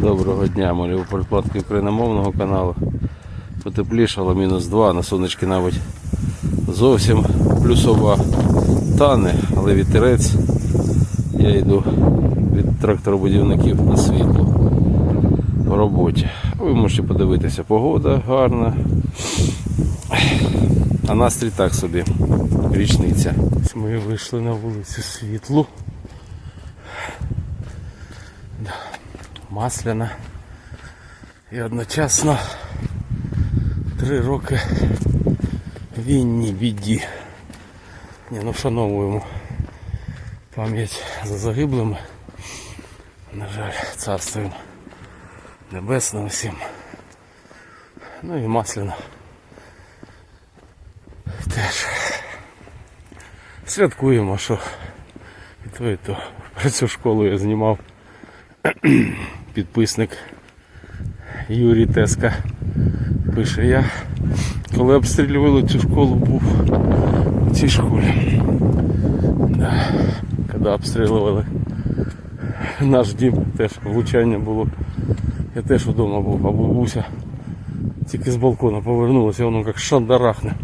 Доброго дня, Маріуполь Платки україномовного каналу. Потеплішало мінус 2, на сонечки навіть зовсім плюсова тане, але вітерець. Я йду від тракторобудівників на світло в роботі. Ви можете подивитися, погода гарна. А настрій так собі. Річниця. Ми вийшли на вулицю світлу. Масляна. І одночасно три роки війні біді. Ні, ну вшановуємо пам'ять за загиблими. На жаль, царство їм небесне всім. Ну і масляна. Теж святкуємо, що і то, і то. Про цю школу я знімав підписник Юрій Теска пише я. Коли обстрілювали цю школу, був у цій школі. Да. Коли обстрілювали наш дім, теж влучання було. Я теж вдома був, а бабуся тільки з балкона повернулася, воно як шандарахне.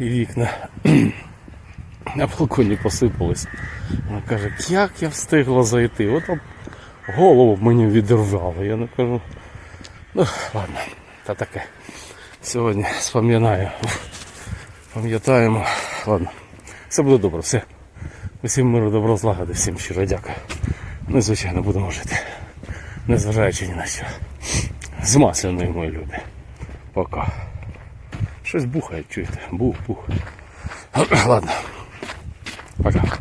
І вікна на балконі посипались. Вона каже, як я встигла зайти. От голову мені відірвало. Я не кажу. Ну, ладно, та таке. Сьогодні спам'ятаю. Пам'ятаємо. Ладно. Все буде добре, все. Усім миру, добро, злагоди, всім щиро дякую. І, звичайно, будемо жити. Незважаючи ні на що. З масляною, мої любі. Пока. Щось бухає, чуєте? Бух, бух. Ладно. Пока.